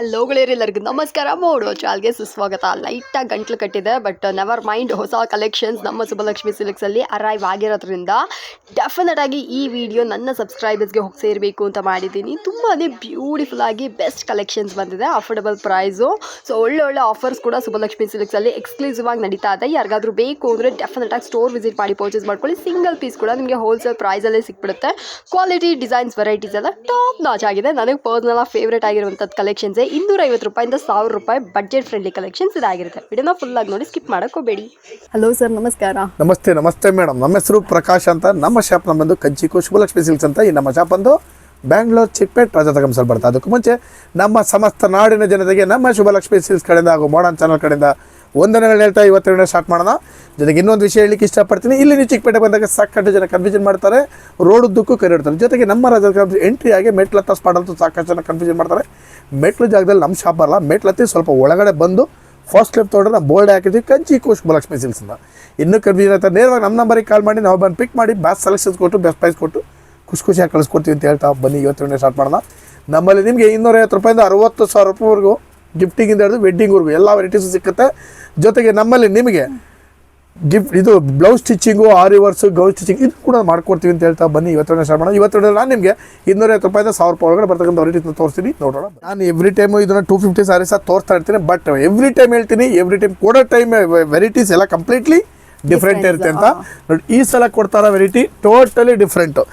Hello ಎಲ್ಲರಿಗೂ ನಮಸ್ಕಾರ. ಮೋಡೋ ಚಾಲ್ಗೆ ಸುಸ್ವಾಗತ. ಲೈಟಾಗಿ ಗಂಟ್ಲು ಕಟ್ಟಿದೆ ಬಟ್ ನೆವರ್ ಮೈಂಡ್ ಹೊಸ ಕಲೆಕ್ಷನ್ಸ್ ನಮ್ಮ ಸುಬ್ಬಲಕ್ಷ್ಮಿ ಸಿಲ್ಕ್ಸಲ್ಲಿ ಅರೈವ್ ಆಗಿರೋದ್ರಿಂದ ಡೆಫಿನೆಟ್ ಆಗಿ ಈ ವಿಡಿಯೋ ನನ್ನ ಸಬ್ಸ್ಕ್ರೈಬರ್ಸ್ಗೆ ಹೋಗಿ ಸೇರಬೇಕು ಅಂತ ಮಾಡಿದ್ದೀನಿ. ತುಂಬಾ ಬ್ಯೂಟಿಫುಲ್ ಆಗಿ ಬೆಸ್ಟ್ ಕಲೆಕ್ಷನ್ಸ್ ಬಂದಿದೆ ಅಫೋರ್ಡಬಲ್ ಪ್ರೈಸು ಸೊ ಒಳ್ಳೆ ಒಳ್ಳೆ ಆಫರ್ಸ್ ಕೂಡ ಸುಬ್ಬಲಕ್ಷ್ಮಿ ಸಿಲ್ಕ್ಸಲ್ಲಿ ಎಕ್ಸ್ಕ್ಲೂಸಿವ್ ಆಗಿ ನಡೀತಾ ಇದೆ. ಯಾರಿಗಾದ್ರೂ ಬೇಕು ಅಂದರೆ ಡೆಫಿನೆಟ್ ಆಗಿ ಸ್ಟೋರ್ ವಿಸಿಟ್ ಮಾಡಿ ಪರ್ಚೇಸ್ ಮಾಡ್ಕೊಳ್ಳಿ. ಸಿಂಗಲ್ ಪೀಸ್ ಕೂಡ ನಿಮಗೆ ಹೋಲ್ಸೇಲ್ ಪ್ರೈಸಲ್ಲೇ ಸಿಕ್ಬಿಡುತ್ತೆ. ಕ್ವಾಲಿಟಿ ಡಿಸೈನ್ಸ್ ವೆರೈಟೀಸ್ ಎಲ್ಲ ಟಾಪ್ ನಾಚ್ ಆಗಿದೆ. ನನಗೆ ಪರ್ಸ್ನಲ್ ಫೇವ್ರೇಟ್ ಆಗಿರುವಂಥದ್ದು ಕಲೆಕ್ಷನ್ಸೇ ಇನ್ನೂರೈವತ್ತು ರೂಪಾಯಿಂದ ಸಾವಿರ ರೂಪಾಯಿ ಬಜೆಟ್ ಫ್ರೆಂಡ್ಲಿ ಕಲೆಕ್ಷನ್ಸ್ ಇದಾಗಿರುತ್ತೆ. ವಿಡಿಯೋನ ಫುಲ್ ಆಗಿ ನೋಡಿ ಸ್ಕಿಪ್ ಮಾಡಕ್ ಹೋಗಬೇಡಿ. ಹಲೋ ಸರ್ ನಮಸ್ಕಾರ. ನಮಸ್ತೆ ನಮಸ್ತೆ ಮೇಡಮ್ ನಮ್ಮ ಹೆಸರು ಪ್ರಕಾಶ್ ಅಂತ. ನಮ್ಮ ಶಾಪ್ ನಮ್ಮದು ಕಂಚಿಕು ಶುಭಲಕ್ಷ್ಮಿ ಸಿಲ್ಕ್ಸ್ ಅಂತ. ಈ ನಮ್ಮ ಶಾಪ್ ಬಂದು ಬ್ಯಾಂಗ್ಳೂರ್ ಚಿಕ್ಪೇಟ್ ರಾಜತಗಂಸಲ್ಲಿ ಬರ್ತಾ ಅದಕ್ಕೂ ಮುಂಚೆ ನಮ್ಮ ಸಮಸ್ತ ನಾಡಿನ ಜನತೆಗೆ ನಮ್ಮ ಶುಭಲಕ್ಷ್ಮಿ ಸಿಲ್ಸ್ ಕಡೆಯಿಂದ ಹಾಗೂ ಮೋಡನ್ ಚಾನಲ್ ಕಡೆಯಿಂದ ವಂದನೆಗಳು ಹೇಳ್ತಾ ಇವತ್ತಿನ ಸ್ಟಾರ್ಟ್ ಮಾಡೋಣ. ಜೊತೆಗೆ ಇನ್ನೊಂದು ವಿಷಯ ಹೇಳಲಿಕ್ಕೆ ಇಷ್ಟಪಡ್ತೀನಿ. ಇಲ್ಲಿ ನೀವು ಚಿಕ್ಕಪೇಟೆ ಬಂದಾಗ ಸಾಕಷ್ಟು ಜನ ಕನ್ಫ್ಯೂಷನ್ ಮಾಡ್ತಾರೆ. ರೋಡ್ ಉದ್ದಕ್ಕೂ ಕರೆಯಿಡ್ತಾರೆ ಜೊತೆಗೆ ನಮ್ಮ ರಾಜ್ಯ ಎಂಟ್ರಿ ಆಗಿ ಮೆಟ್ಲತ್ತ ಸ್ಪಾಟ್ ಅಂತೂ ಸಾಕಷ್ಟು ಜನ ಕನ್ಫ್ಯೂಷನ್ ಮಾಡ್ತಾರೆ. ಮೆಟ್ಲು ಜಾಗದಲ್ಲಿ ನಮ್ಮ ಶಾಪ್ ಬರಲ್ಲ ಮೆಟ್ಲು ಹತ್ತಿ ಸ್ವಲ್ಪ ಒಳಗಡೆ ಬಂದು ಫಸ್ಟ್ ಲೆಫ್ಟ್ ತೊಗೊಂಡ್ರೆ ನಾವು ಬೋರ್ಡ್ ಹಾಕಿದ್ವಿ, ಕಂಚಿ ಕೋಶ್ ಬಲಕ್ಷ್ಮಿ ಸಿಲ್ಸಿಂದ ಇನ್ನೂ ಕನ್ಫ್ಯೂಷನ್ ಇರುತ್ತೆ ನೇರವಾಗಿ ನಮ್ಮ ನಂಬರಿಗೆ ಕಾಲ್ ಮಾಡಿ, ನಾವು ಬಂದು ಪಿಕ್ ಮಾಡಿ ಬ್ಯಾಸ್ ಸೆಲೆಕ್ಷನ್ಸ್ ಕೊಟ್ಟು ಬೆಸ್ಟ್ ಪ್ರೈಸ್ ಕೊಟ್ಟು ಖುಷಿ ಖುಷಿಯಾಗಿ ಕಳಿಸ್ಕೊಡ್ತೀವಿ ಅಂತ ಹೇಳ್ತಾ ಬನ್ನಿ. ಇವತ್ತಿನ ಸ್ಟಾರ್ಟ್ ಮಾಡೋಣ. ನಮ್ಮಲ್ಲಿ ನಿಮಗೆ ಇನ್ನೂರೈವತ್ತು ರೂಪಾಯಿಂದ ಅರವತ್ತು ಸಾವಿರ ರೂಪಾಯಿವರೆಗೂ ಗಿಫ್ಟಿಂಗಿಂದ ಹಿಡಿದು ವೆಡ್ಡಿಂಗ್ವರೆಗೂ ಎಲ್ಲ ವೆರೈಟೀಸು ಸಿಕ್ಕುತ್ತೆ. ಜೊತೆಗೆ ನಮ್ಮಲ್ಲಿ ನಿಮಗೆ ಗಿಫ್ಟ್ ಇದು blouse stitching aari works gown stitching ಇದು ಕೂಡ ಮಾಡ್ಕೊಡ್ತೀವಿ ಅಂತ ಹೇಳ್ತಾ ಬನ್ನಿ. ಇವತ್ತು ಸ್ಟಾರ್ಟ್ ಮಾಡೋಣ. ಇವತ್ತು ನಾನು ನಿಮಗೆ ಇನ್ನೂರೈವತ್ತು ರೂಪಾಯಿಂದ ಸಾವಿರ ರೂಪಾಯಿ ಒಳಗಡೆ ಬರ್ತಕ್ಕಂಥ ವೆರೈಟೀಸ್ನ ತೋರಿಸ್ತೀನಿ. ನೋಡೋಣ. ನಾನು ಎವ್ರಿ ಟೈಮು ಇದನ್ನು ಟೂ ಫಿಫ್ಟಿ ಸಾರೀಸ್ ತೋರಿಸ್ತಾ ಇರ್ತೀನಿ ಬಟ್ ಎವ್ರಿ ಟೈಮ್ ಹೇಳ್ತೀನಿ ಎವ್ರಿ ಟೈಮ್ ಕೊಡೋ ಟೈಮ್ ವೆರೈಟೀಸ್ ಎಲ್ಲ ಕಂಪ್ಲೀಟ್ಲಿ ಡಿಫ್ರೆಂಟ್ ಇರುತ್ತೆ ಅಂತ. ನೋಡಿ ಈ ಸಲ ಕೊಡ್ತಾರ ವೆರೈಟಿ ಟೋಟಲಿ ಡಿಫ್ರೆಂಟು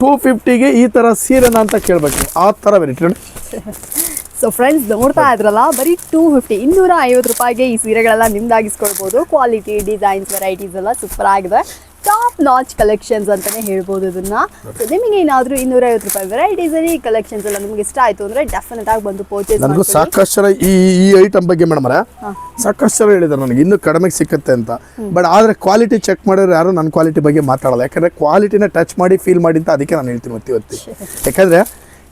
ಟೂ ಫಿಫ್ಟಿಗೆ ಈ ಥರ ಸೀರೆನ ಅಂತ ಕೇಳಬೇಕು. ಆ ಥರ ವೆರೈಟಿ ನೋಡಿ. ಸೊ ಫ್ರೆಂಡ್ಸ್ ನೋಡ್ತಾ ಇದ್ರಲ್ಲ ಬರೀ ಟೂ ಫಿಫ್ಟಿ ಇನ್ನೂರ ಐವತ್ತು ರೂಪಾಯಿಗೆ ಈ ಸೀರೆಗಳೆಲ್ಲ ನಿಮ್ದಾಗಿಸ್ಕೊಳ್ಬೋದು. ಕ್ವಾಲಿಟಿ ಡಿಸೈನ್ಸ್ ವೆರೈಟೀಸ್ ಎಲ್ಲ ಸೂಪರ್ ಆಗಿದೆ. ಟಾಪ್ ನಾಚ್ ಕಲೆಕ್ಷನ್ಸ್ ಅಂತಾನೆ ಹೇಳ್ಬೋದು ಇದನ್ನ. ಸೊ ನಿಮಗೆ ಏನಾದರೂ ಇನ್ನೂರೈವತ್ತು ರೂಪಾಯಿ ವೆರೈಟೀಸಲ್ಲಿ ಕಲೆಕ್ಷನ್ಸ್ ಎಲ್ಲ ನಿಮ್ಗೆ ಇಷ್ಟ ಆಯ್ತು ಅಂದ್ರೆ ಡೆಫಿನೆಟ್ ಆಗಿ ಬಂದು ಪರ್ಚೇಸ್ ನನಗೂ ಸಾಕಷ್ಟು ಜನ ಈ ಈ ಐಟಮ್ ಬಗ್ಗೆ ಮೇಡಮ್ ಸಾಕಷ್ಟು ಜನ ಹೇಳಿದ್ದಾರೆ ನನಗೆ. ಇನ್ನೂ ಕಡಿಮೆಗೆ ಸಿಕ್ಕುತ್ತೆ ಅಂತ. ಬಟ್ ಆದರೆ ಕ್ವಾಲಿಟಿ ಚೆಕ್ ಮಾಡಿದ್ರೆ ಯಾರು ನನ್ನ ಕ್ವಾಲಿಟಿ ಬಗ್ಗೆ ಮಾತಾಡಲ್ಲ. ಯಾಕಂದರೆ ಕ್ವಾಲಿಟಿನ ಟಚ್ ಮಾಡಿ ಫೀಲ್ ಮಾಡಿ ಅಂತ ಅದಕ್ಕೆ ನಾನು ಹೇಳ್ತೀನಿ ಒತ್ತಿ ಒತ್ತಿ ಯಾಕಂದರೆ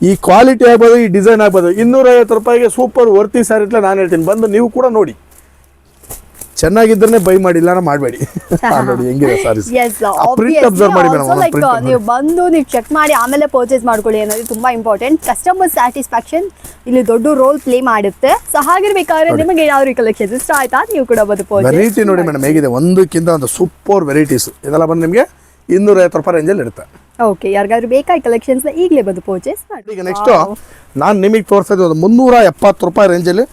ಈ ಕ್ವಾಲಿಟಿ ಆಗ್ಬೋದು ಈ ಡಿಸೈನ್ ಆಗ್ಬೋದು ಇನ್ನೂರೈವತ್ತು ರೂಪಾಯಿಗೆ ಸೂಪರ್ ವರ್ತಿ ಸ್ಯಾರಿ ಇಟ್ಲ ನಾನು ಹೇಳ್ತೀನಿ. ಬಂದು ನೀವು ಕೂಡ ನೋಡಿ. ಚೆನ್ನಾಗಿದ್ರೆ ಬೈ ಮಾಡಿ ಇಲ್ಲ ಮಾಡಬೇಡಿ. ನೋಡಿ ಹೆಂಗಿದೆ ಸಾರೀಸ್ ಎಸ್ ಪ್ರಿಂಟ್ ಅಬ್ಸರ್ವ್ ಮಾಡಿ ಮೇಡಮ್ ನೀವು ಬಂದು ನೀವು ಚೆಕ್ ಮಾಡಿ ಆಮೇಲೆ ಪರ್ಚೇಸ್ ಮಾಡ್ಕೊಳ್ಳಿ ಅನ್ನೋದು ತುಂಬಾ ಇಂಪಾರ್ಟೆಂಟ್ ಕಸ್ಟಮರ್ ಸ್ಯಾಟಿಸ್ಫ್ಯಾಕ್ಷನ್ ಇಲ್ಲಿ ದೊಡ್ಡ ರೋಲ್ ಪ್ಲೇ ಮಾಡುತ್ತೆ. ಸೊ ಹಾಗಿರ್ಬೇಕಾದ್ರೆ ನಿಮಗೆ ಯಾವ ಕಲೆಕ್ಷನ್ ಇಷ್ಟ ಆಯ್ತಾ ನೀವು ಕೂಡ ಬಂದು ಪರ್ಚೇಸ್ ವೆರೈಟಿ ನೋಡಿ ಮೇಡಮ್ ಹೇಗಿದೆ? ಒಂದಕ್ಕಿಂತ ಒಂದು ಸೂಪರ್ ವೆರೈಟೀಸ್ ಇದೆಲ್ಲ ಬಂದು ನಿಮಗೆ ಇನ್ನೂರೈವತ್ತು ರೂಪಾಯಿ ರೇಂಜಲ್ಲಿ ಇರುತ್ತೆ. ಓಕೆ ಯಾರಿಗಾದ್ರೂ ಬೇಕಾದ ಕಲೆಕ್ಷನ್ಸ್ ಈಗಲೇ ಬಂದು ಪರ್ಚೇಸ್ ಮಾಡಿ. ಈಗ ನೆಕ್ಸ್ಟ್ ನಾನು ನಿಮಗೆ ತೋರಿಸೋದು ಒಂದು ಮುನ್ನೂರ ಎಪ್ಪತ್ತು ರೂಪಾಯಿ ರೇಂಜಲ್ಲಿ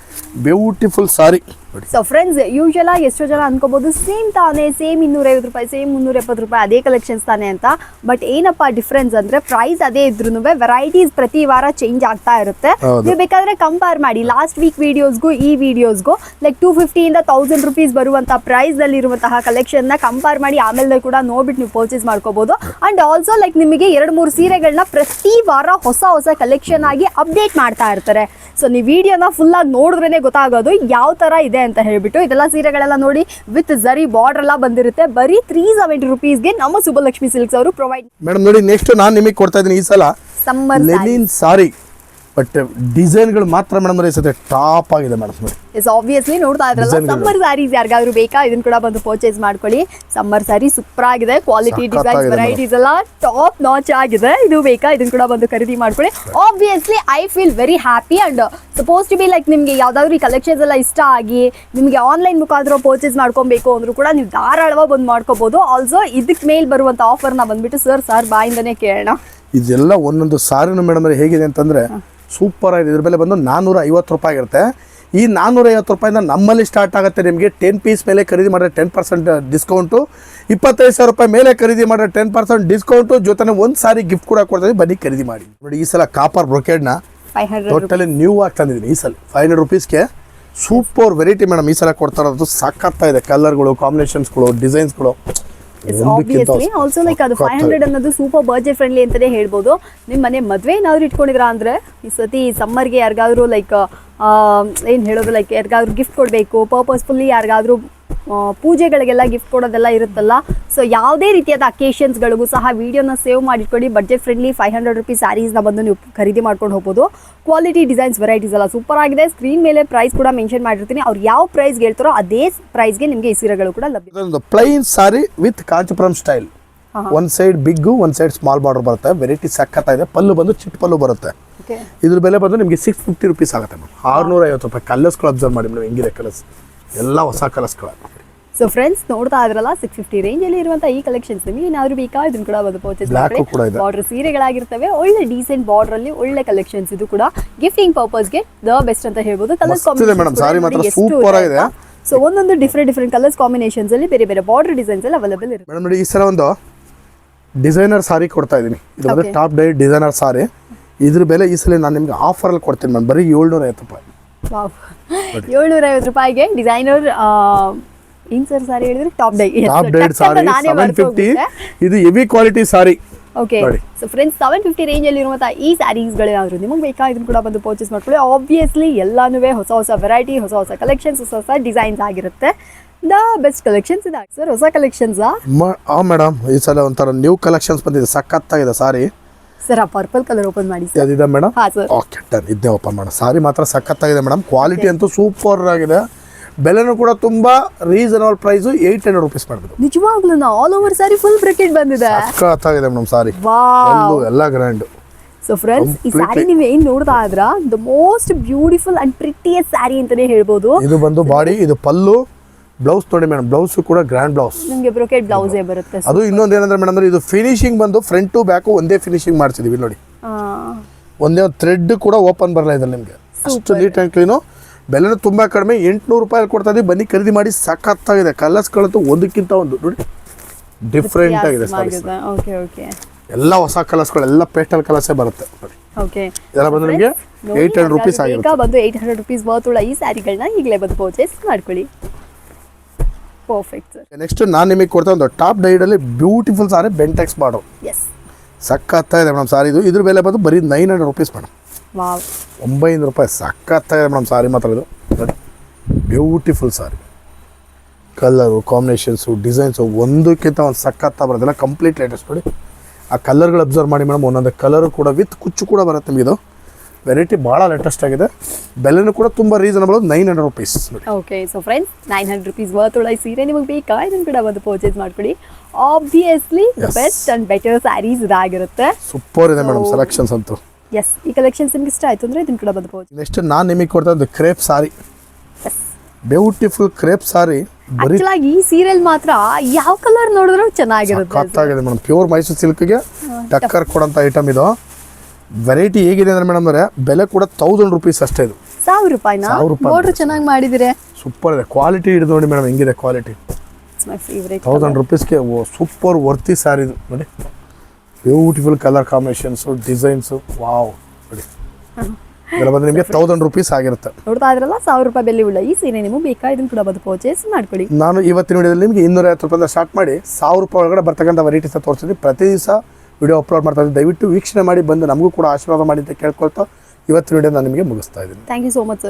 ಬ್ಯೂಟಿಫುಲ್ ಸಾರಿ ನೋಡಿ ಸೊ ಫ್ರೆಂಡ್ಸ್ ಯೂಶಲ್ ಆಗಿ ಎಷ್ಟೋ ಜನ ಅನ್ಕೋಬಹುದು ಸೇಮ್ ತಾನೇ ಸೇಮ್ ಇನ್ನೂರೈವತ್ತು ರೂಪಾಯಿ ಸೇಮ್ ಮುನ್ನೂರ ಎಪ್ಪತ್ತು ರೂಪಾಯಿ ಅದೇ ಕಲೆಕ್ಷನ್ಸ್ ತಾನೆ ಅಂತ. ಬಟ್ ಏನಪ್ಪ ಡಿಫ್ರೆನ್ಸ್ ಅಂದ್ರೆ ಪ್ರೈಸ್ ಅದೇ ಇದ್ರು ವೆರೈಟೀಸ್ ಪ್ರತಿ ವಾರ ಚೇಂಜ್ ಆಗ್ತಾ ಇರುತ್ತೆ. ನೀವು ಬೇಕಾದ್ರೆ ಕಂಪೇರ್ ಮಾಡಿ ಲಾಸ್ಟ್ ವೀಕ್ ವಿಡಿಯೋಸ್ಗೂ ಈ ವಿಡಿಯೋಸ್ಗೂ ಲೈಕ್ ಟೂ ಫಿಫ್ಟಿಯಿಂದ ತೌಸಂಡ್ ರುಪೀಸ್ ಬರುವಂತಹ ಪ್ರೈಸ್ ಅಲ್ಲಿ ಇರುವಂತಹ ಕಲೆಕ್ಷನ್ನ ಕಂಪೇರ್ ಮಾಡಿ ಆಮೇಲೆ ಕೂಡ ನೋಡ್ಬಿಟ್ಟು ನೀವು ಪರ್ಚೇಸ್ ಮಾಡ್ಕೋಬಹುದು ಅಂಡ್ ಆಲ್ಸೋ ಲೈಕ್ ನಿಮಗೆ ಎರಡು ಮೂರು ಸೀರೆಗಳನ್ನ ಪ್ರತಿ ವಾರ ಹೊಸ ಹೊಸ ಕಲೆಕ್ಷನ್ ಆಗಿ ಅಪ್ಡೇಟ್ ಮಾಡ್ತಾ ಇರ್ತಾರೆ. ಸೊ ನೀವು ವಿಡಿಯೋನ ಫುಲ್ ಆಗಿ ನೋಡಿದ್ರೇನೆ ಗೊತ್ತಾಗೋದು ಯಾವ ತರ ಇದೆ ಅಂತ ಹೇಳ್ಬಿಟ್ಟು ಇದೆಲ್ಲ ಸೀರೆಗಳೆಲ್ಲ ನೋಡಿ ವಿತ್ ಜರಿ ಬಾರ್ಡರ್ ಎಲ್ಲ ಬಂದಿರುತ್ತೆ. ಬರೀ ತ್ರೀ ಸೆವೆಂಟಿ ರುಪೀಸ್ಗೆ ನಮ್ಮ ಸುಬ್ಬಲಕ್ಷ್ಮಿ ಸಿಲ್ಕ್ಸ್ ಅವರು ಪ್ರೊವೈಡ್ ಮೇಡಮ್ ನೋಡಿ ನೆಕ್ಸ್ಟ್ ನಾನು ನಿಮಗೆ ಕೊಡ್ತಾ ಇದ್ದೀನಿ ಈ ಸಲ ಸಮ್ಮರ್ ಲೆನಿನ್ ಸಾರಿ ಬಟ್ ಡಿಸೈನ್ಗಳು ಮಾತ್ರ ಮೇಡಮ್ ಈ ಸತಿ ಟಾಪ್ ಆಗಿದೆ ಮೇಡಮ್ ಇಸ್ ಆಬ್ವಿಯಸ್ಲಿ ನೋಡ್ತಾ ಇದ್ರಲ್ಲ ಸಮ್ಮರ್ ಸ್ಯಾರೀಸ್ ಯಾರಿಗಾದ್ರೂ ಬೇಕಾ? ಇದನ್ನ ಕೂಡ ಬಂದು ಪರ್ಚೇಸ್ ಮಾಡ್ಕೊಳ್ಳಿ. ಸಮ್ಮರ್ ಸ್ಯಾರಿ ಸೂಪರ್ ಆಗಿದೆ. ಕ್ವಾಲಿಟಿ ಡಿಸೈನ್ಸ್ ವೆರೈಟೀಸ್ ಎಲ್ಲ ಟಾಪ್ ನಾಚ್ ಆಗಿದೆ. ಇದು ಬೇಕಾ? ಇದನ್ನ ಕೂಡ ಬಂದು ಖರೀದಿ ಮಾಡ್ಕೊಳ್ಳಿ. Obviously I feel very happy and suppose to be like ನಿಮ್ಗೆ ಯಾವ್ದಾದ್ರು ಈ ಕಲೆಕ್ಷನ್ಸ್ ಎಲ್ಲ ಇಷ್ಟ ಆಗಿ ನಿಮಗೆ ಆನ್ಲೈನ್ ಮುಖಾಂತರ ಪರ್ಚೇಸ್ ಮಾಡ್ಕೊಬೇಕು ಅಂದ್ರೂ ಕೂಡ ನೀವು ಧಾರಾಳವಾಗಿ ಬಂದು ಮಾಡ್ಕೋಬಹುದು ಆಲ್ಸೋ ಇದಕ್ಕೆ ಮೇಲ್ ಬರುವಂತ ಆಫರ್ನ ಬಂದ್ಬಿಟ್ಟು ಸರ್ ಸರ್ ಬಾಯಿಂದನೇ ಕೇಳೋಣ. ಇದೆಲ್ಲ ಒಂದೊಂದು ಸಾರಿನ ಮೇಡಮ್ ಹೇಗಿದೆ ಅಂತಂದರೆ ಸೂಪರ್ ಆಗಿದೆ. ಇದ್ರ ಬೆಲೆ ಬಂದು ನಾನ್ನೂರ ಐವತ್ತು ರೂಪಾಯಿ ಆಗಿರುತ್ತೆ. ಈ ನಾನ್ನೂರ ಐವತ್ತು ರೂಪಾಯಿಂದ ನಮ್ಮಲ್ಲಿ ಸ್ಟಾರ್ಟ್ ಆಗುತ್ತೆ ನಿಮಗೆ ಟೆನ್ ಪೀಸ್ ಮೇಲೆ ಖರೀದಿ ಮಾಡಿದ್ರೆ ಟೆನ್ ಪರ್ಸೆಂಟ್ ಡಿಸ್ಕೌಂಟು ಇಪ್ಪತ್ತೈದು ಸಾವಿರ ರೂಪಾಯಿ ಮೇಲೆ ಖರೀದಿ ಮಾಡಿದ್ರೆ ಟೆನ್ ಪರ್ಸೆಂಟ್ ಡಿಸ್ಕೌಂಟು ಜೊತೆ ಒಂದು ಸಾರಿ ಗಿಫ್ಟ್ ಕೂಡ ಕೊಡ್ತೀವಿ ಬನ್ನಿ ಖರೀದಿ ಮಾಡಿ. ನೋಡಿ ಈ ಸಲ ಕಾಪರ್ ಬ್ರೊಕೇಡ್ನ ಟೋಟಲಿ ನ್ಯೂ ಆಗಿ ತಂದಿದ್ದೀನಿ ಈ ಸಲ. ಫೈವ್ ಹಂಡ್ರೆಡ್ ರುಪೀಸ್ಗೆ ಸೂಪರ್ ವೆರೈಟಿ ಮೇಡಮ್ ಈ ಸಲ ಕೊಡ್ತಾ ಇರೋದು. ಸಾಕಾಗ್ತಾ ಇದೆ. ಕಲರ್ಗಳು ಕಾಂಬಿನೇಷನ್ಸ್ಗಳು ಡಿಸೈನ್ಸ್ಗಳು ಆಬ್ವಿಯಸ್ಲಿ ಆಲ್ಸೋ ಲೈಕ್ ಅದು ಫೈವ್ ಹಂಡ್ರೆಡ್ ಅನ್ನೋದು ಸೂಪರ್ ಬಜೆಟ್ ಫ್ರೆಂಡ್ಲಿ ಅಂತಲೇ ಹೇಳ್ಬೋದು. ನಿಮ್ಮ ಮನೆ ಮದುವೆ ಏನಾದ್ರು ಇಟ್ಕೊಂಡಿದ್ರ ಅಂದ್ರೆ ಈ ಸತಿ ಸಮ್ಮರ್ಗೆ ಯಾರಿಗಾದ್ರೂ ಲೈಕ್ ಏನು ಹೇಳೋದು ಲೈಕ್ ಯಾರಿಗಾದ್ರೂ ಗಿಫ್ಟ್ ಕೊಡಬೇಕು ಪರ್ಪಸ್ಫುಲ್ಲಿ ಯಾರಿಗಾದ್ರೂ ಪೂಜೆಗಳಿಗೆಲ್ಲ ಗಿಫ್ಟ್ ಕೊಡೋದೆಲ್ಲ ಇರುತ್ತಲ್ಲ. ಸೊ ಯಾವುದೇ ರೀತಿಯಾದ ಅಕೇಶನ್ಸ್ಗಳಿಗೂ ಸಹ ವಿಡಿಯೋನ save ಮಾಡಿಟ್ಕೊಳ್ಳಿ. Budget friendly five hundred rupees ಸ್ಯಾರೀಸ್ನ ಬಂದು ನೀವು ಖರೀದಿ ಮಾಡ್ಕೊಂಡು ಹೋಗ್ಬೋದು. ಕ್ವಾಲಿಟಿ ಡಿಸೈನ್ಸ್ ವೆರೈಟೀಸ್ ಎಲ್ಲ ಸೂಪರ್ ಆಗಿದೆ. ಸ್ಕ್ರೀನ್ ಮೇಲೆ ಪ್ರೈಸ್ ಕೂಡ ಮೆನ್ಷನ್ ಮಾಡಿರ್ತೀನಿ. ಅವ್ರು ಯಾವ ಪ್ರೈಸ್ಗೆ ಹೇಳ್ತಾರೋ ಅದೇ ಪ್ರೈಸ್ಗೆ ನಿಮಗೆ ಈ ಸೀರೆಗಳು ಕೂಡ ಲಭ್ಯ. ಒಂದು plain sari with Kanchipuram style one ಒಂದ್ ಸೈಡ್ ಬಿಗ್ಗು ಒಂದ್ ಸೈಡ್ ಸ್ಮಾಲ್ ಬಾರ್ಡರ್ ಬರುತ್ತೆ. ವೆರೈಟಿ ಸಕ್ಕತ್ತ ಇದೆ ಪಲ್ಲು ಬಂದು ಚಿಟ್ ಪಲ್ಲು ಬರುತ್ತೆ. ಇದ್ರ ಬೆಲೆ ಬಂದು ನಿಮಗೆ ಸಿಕ್ಸ್ ಫಿಫ್ಟಿ ರುಪೀಸ್ ಆಗುತ್ತೆ ಮ್ಯಾಮ್ ಆರುನೂರ ಐವತ್ತು ರೂಪಾಯಿ ಕಲರ್ಸ್ಗಳು ಅಬ್ಸರ್ವ್ ಮಾಡಿ ಮೇಡಮ್. ಹೆಂಗಿದೆ ಕಲರ್ಸ್ ಎಲ್ಲ ಹೊಸ ಕಲರ್ಸ್ಗಳು ಸೊ ಫ್ರೆಂಡ್ಸ್ ನೋಡ್ತಾ ಇದ್ರಲ್ಲ ಸಿಕ್ಸ್ ಫಿಫ್ಟಿ ರೇಂಜ್ ಅಲ್ಲಿ ಇರುವಂತ ಈ ಕಲೆಕ್ಷನ್ಸ್ ನಿಮಗೆ ಏನಾದ್ರು ಬೇಕಾ ಇದನ್ನ ಕೂಡ ಬಂದು ಪರ್ಚೇಸ್ ಬಾರ್ಡರ್ ಸೀರೆಗಳಾಗಿರ್ತವೆ ಒಳ್ಳೆ ಡೀಸೆಂಟ್ ಬಾರ್ಡರ್ ಅಲ್ಲಿ ಒಳ್ಳೆ ಕಲೆಕ್ಷನ್ಸ್ ಇದು ಕೂಡ. ಗಿಫ್ಟಿಂಗ್ ಪರ್ಪಸ್ಗೆ ದ ಬೆಸ್ಟ್ ಅಂತ ಹೇಳ್ಬೋದು. Colour combination. ಸೊ ಒಂದೊಂದು ಡಿಫ್ರೆಂಟ್ ಡಿಫ್ರೆಂಟ್ ಕಲರ್ಸ್ ಕಾಂಬಿನೇಷನ್ಸ್ ಅಲ್ಲಿ ಬೇರೆ ಬೇರೆ ಬಾರ್ಡರ್ ಡಿಸೈನ್ಸ್ ಎಲ್ಲ ಅವೈಲೇಬಲ್ ಇರುತ್ತೆ. ಮೇಡಮ್ ನೋಡಿ ಈ ಸಲ ಒಂದು ಡಿಸೈನರ್ ಸಾರಿ ಕೊಡ್ತಾ ಇದ್ದೀನಿ. ಇದು ಒಂದು ಟಾಪ್ ಡೈ ಡಿಸೈನರ್ ಸಾರಿ ಇದ್ರ ಬೆಲೆ ಈ ಸಲ ನಾನು ನಿಮಗೆ ಅಲ್ಲಿ ಕೊಡ್ತೀನಿ ಮೇಡಮ್ ಬರೀ ಏಳ್ನೂರ ಐವತ್ತು ರೂಪಾಯಿ. ಏಳ್ನೂರ ಐವತ್ತು ರೂಪಾಯಿಗೆ ಡಿಸೈನರ್ ಏನ್ ಸರ್ ಸಾರಿ ಹೇಳಿದ್ರೆ? Top dye top dyed sari seven fifty ಇದು heavy quality sari. Okay. So friends seven fifty ರೇಂಜಲ್ಲಿ ಇರುವಂಥ ಈ ಸ್ಯಾರೀಸ್ಗಳೇನಾದ್ರು ನಿಮಗೆ ಬೇಕಾ ಇದನ್ನು ಕೂಡ ಬಂದು ಪರ್ಚೇಸ್ ಮಾಡ್ಕೊಳ್ಳಿ. ಆಬ್ವಿಯಸ್ಲಿ ಎಲ್ಲಾನು ಹೊಸ ಹೊಸ ವೆರೈಟಿ ಹೊಸ ಹೊಸ ಕಲೆಕ್ಷನ್ಸ್ ಹೊಸ ಹೊಸ ಡಿಸೈನ್ಸ್ ಆಗಿರುತ್ತೆ. ದ ಬೆಸ್ಟ್ ಕಲೆಕ್ಷನ್ಸ್ ಇದೆ ಸರ್ ಹೊಸ ಕಲೆಕ್ಷನ್ಸ್ ಆ? ಮೇಡಮ್ ಈ ಸಲ ಒಂಥರ ನ್ಯೂ ಕಲೆಕ್ಷನ್ಸ್ ಬಂದಿದೆ. ಸಖತ್ತಾಗಿದೆ ಸಾರಿ. ಸರ್ ಆ ಪರ್ಪಲ್ ಕಲರ್ ಓಪನ್ ಮಾಡಿ ಸರ್ ಮೇಡಮ್ ಹಾಂ ಸರ್ ಓಕೆ ಡನ್ ಇದ್ದೇ ಓಪನ್ ಮಾಡೋಣ. ಸಾರಿ ಮಾತ್ರ ಸಖತ್ತಾಗಿದೆ ಮೇಡಮ್ ಕ್ವಾಲಿಟಿ ಅಂತೂ ಸೂಪರ್ ಆಗಿದೆ. ಬೆಲೆನೂ ಕೂಡ ತುಂಬಾ reasonable price eight hundred rupees ಮಾಡಿದ್ರು ನಿಜವಾಗ್ಲೂ all over sari full brocade ಬಂದಿದೆ. ಸಖತ್ತಾಗಿದೆ ಮೇಡಮ್ ಸಾರಿ ಒಂದು ಎಲ್ಲ ಗ್ರ್ಯಾಂಡ್ ಸೊ ಫ್ರೆಂಡ್ಸ್ ಈ ಸ್ಯಾರಿ Completely. ನೀವು ಏನ್ ನೋಡ್ತಾ ಇದ್ರ? The most beautiful and prettiest sari ಅಂತಾನೆ ಹೇಳ್ಬೋದು. ಇದು ಬಂದು ಬಾಡಿ ಇದು ಪಲ್ಲು ಬ್ಲೌಸ್ ನೋಡಿ ಮೇಡಮ್. ಬ್ಲೌಸ್ ಕೂಡ ಗ್ರ್ಯಾಂಡ್ ಬ್ಲೌಸ್ ನಿಮಗೆ ಬ್ರೊಕೆಟ್ ಬ್ಲೌಸೇ ಬರುತ್ತೆ. ಅದು ಇನ್ನೊಂದು ಏನಂದ್ರೆ ಮೇಡಮ್ ಇದು ಫಿನಿಶಿಂಗ್ ಬಂದು ಫ್ರಂಟ್ ಟು ಬ್ಯಾಕು ಒಂದೇ ಫಿನಿಶಿಂಗ್ ಮಾಡ್ಸಿದೀವಿ ನೋಡಿ. ಒಂದೇ ಒಂದು ಥ್ರೆಡ್ ಕೂಡ ಓಪನ್ ಬರಲ್ಲ ಇದೆ ನಿಮಗೆ. ಅಷ್ಟು ನೀಟ್ ಅಂಡ್ ಕ್ಲೀನು ಬೆಲೆನೂ ತುಂಬ ಕಡಿಮೆ ಎಂಟುನೂರು ರೂಪಾಯಿ ಕೊಡ್ತಾ ಇದ್ದೀವಿ. ಬನ್ನಿ ಖರೀದಿ ಮಾಡಿ ಸಖತ್ತಾಗಿದೆ ಕಲರ್ಸ್ಗಳಂತೂ ಒಂದಕ್ಕಿಂತ ಒಂದು. ನೋಡಿ. ಡಿಫ್ರೆಂಟ್ ಆಗಿದೆ ಸಾರೀಸ್ ಓಕೆ ಓಕೆ ಎಲ್ಲ ಹೊಸ ಕಲರ್ಸ್ಗಳು ಎಲ್ಲ ಪೇಸ್ಟಲ್ ಕಲರ್ಸೇ ಬರುತ್ತೆ. ನೋಡಿ ಓಕೆ ಇದೆಲ್ಲ ಬಂದು ನಿಮಗೆ ಏಯ್ಟ್ ಹಂಡ್ರೆಡ್ ರುಪೀಸ್ ಆಗಿರುತ್ತೆ. ಬಂದು ಏಯ್ಟ್ ಹಂಡ್ರೆಡ್ ರುಪೀಸ್ ಉಳ್ಳ ಈ ಸ್ಯಾರಿಗಳನ್ನ ಈಗಲೇ ಬಂದು ಪರ್ಚೇಸ್ ಮಾಡ್ಕೊಳ್ಳಿ. ಪರ್ಫೆಕ್ಟ್ ಸರ್ ನೆಕ್ಸ್ಟ್ ನಾನು ನಿಮಗೆ ಕೊಡ್ತಾ ಒಂದು ಟಾಪ್ ಡೈಡಲ್ಲಿ ಬ್ಯೂಟಿಫುಲ್ ಸಾರಿ ಬೆಂಟೆಕ್ಸ್ ಮಾಡೋ ಎಸ್ ಸಖತ್ತಾಗಿದೆ ಮೇಡಮ್ ಸಾರಿ ಇದು. ಇದ್ರ ಬೆಲೆ ಬಂದು ಬರೀ nine hundred rupees madam wow ಒಂಬೈನೂರು ರೂಪಾಯಿ ಸಖತ್ತಾಗಿದೆ ಮೇಡಮ್ ಸಾರಿ ಮಾತ್ರ ಇದು. Beautiful sari. Colour combinations designs ಒಂದಕ್ಕಿಂತ ಒಂದು ಸಖತ್ತ ಬರೋದಿಲ್ಲ ಕಂಪ್ಲೀಟ್ ಲೇಟೆಸ್ಟ್ ನೋಡಿ. ಆ ಕಲರ್ಗಳು ಅಬ್ಸರ್ವ್ ಮಾಡಿ ಮೇಡಮ್ ಒಂದೊಂದು ಕಲರು ಕೂಡ ವಿತ್ ಕುಚ್ಚು ಕೂಡ ಬರುತ್ತೆ ನಿಮಗೆ ಇದು. ವೆರೈಟಿ ಭಾಳ ಲೇಟೆಸ್ಟ್ ಆಗಿದೆ. ಬೆಲೆನೂ ಕೂಡ ತುಂಬ reasonable nine hundred rupees okay so friends nine hundred rupees ಉಳ್ಳ ಈ ಸೀರೆ ನಿಮಗೆ ಬೇಕಾ? ಇದನ್ನು ಕೂಡ ಬಂದು ಪರ್ಚೇಸ್ ಮಾಡ್ಕೊಳ್ಳಿ. Obviously. Best and better saris ಇದಾಗಿರುತ್ತೆ. ಸೂಪರ್ ಇದೆ ಮೇಡಮ್ ಸೆಲೆಕ್ಷನ್ಸ್ ಅಂತೂ. ಎಸ್ ಈ ಕಲೆಕ್ಷನ್ಸ್ ನಿಮ್ಗೆ ಇಷ್ಟ ಆಯ್ತು ಅಂದ್ರೆ ಇದನ್ನು ಕೂಡ ಬಂದು ನೆಕ್ಸ್ಟ್ ನಾನು ನಿಮಗೆ ಕೊಡ್ತಾ ಒಂದು crepe sari beautiful crepe sari ಬರೀ ಆಗಿ ಈ ಸೀರಿಯಲ್ ಮಾತ್ರ ಯಾವ ಕಲರ್ ನೋಡಿದ್ರು ಚೆನ್ನಾಗಿರುತ್ತೆ. ಗೊತ್ತಾಗಿದೆ ಮೇಡಮ್ ಪ್ಯೂರ್ ಮೈಸೂರು ಸಿಲ್ಕ್ಗೆ ಟಕ್ಕರ್ ಕೊಡೋಂಥ ಐಟಮ್ ಇದು. ವೆರೈಟಿ ಹೇಗಿದೆ ಅಂದ್ರೆ ಮೇಡಮ್ ಅಂದ್ರೆ ಬೆಲೆ ಕೂಡ ತೌಸಂಡ್ ರುಪೀಸ್ ಅಷ್ಟೇ ಇದು. ಸಾವಿರ ರೂಪಾಯಿನ? ನೋಡ್ರಿ ಚೆನ್ನಾಗಿ ಮಾಡಿದಿರೆ? ಸೂಪರ್ ಇದೆ. ಕ್ವಾಲಿಟಿ ಹಿಡಿದು ನೋಡಿ ಮೇಡಮ್ ಹೆಂಗಿದೆ ಕ್ವಾಲಿಟಿ ತೌಸಂಡ್ ರುಪೀಸ್ಗೆ ಸೂಪರ್ ವರ್ತಿ ಸಾರಿ ಇದು. ನೋಡಿ. Beautiful colour combinations designs wow ನೋಡಿ. ಇದೆಲ್ಲ ಬಂದ್ರೆ ನಿಮಗೆ ತೌಸಂಡ್ ರುಪೀಸ್ ಆಗಿರುತ್ತೆ. ನೋಡ್ತಾ ಇದ್ರಲ್ಲ ಸಾವಿರ ರೂಪಾಯಿ ಬೆಲೆ ಉಳ್ಳ ಈ ಸೀರೆ ನಿಮಗೆ ಬೇಕಾ? ಇದನ್ನು ಕೂಡ ಬಂದು ಪರ್ಚೇಸ್ ಮಾಡ್ಕೊಳ್ಳಿ ನಾನು ಇವತ್ತಿನ ವಿಡಿಯೋದಲ್ಲಿ ನಿಮಗೆ ಇನ್ನೂರ ಐವತ್ತು ರೂಪಾಯಿಂದ ಸ್ಟಾರ್ಟ್ ಮಾಡಿ ಸಾವಿರ ರೂಪಾಯಿ ಒಳಗಡೆ ಬರ್ತಕ್ಕಂಥ ವೆರೈಟೀಸ್ ತೋರಿಸ್ತೀನಿ. ಪ್ರತಿ ದಿವಸ ವಿಡಿಯೋ ಅಪ್ಲೋಡ್ ಮಾಡ್ತಾ ಇದ್ದೀನಿ ದಯವಿಟ್ಟು ವೀಕ್ಷಣೆ ಮಾಡಿ ಬಂದು ನಮಗೂ ಕೂಡ ಆಶೀರ್ವಾದ ಮಾಡಿ ಅಂತ ಕೇಳ್ಕೊಳ್ತಾ ಇವತ್ತಿನ ವಿಡಿಯೋ ನಾನು ನಿಮಗೆ ಮುಗಿಸ್ತಾ ಇದ್ದೀನಿ. Thank you so much sir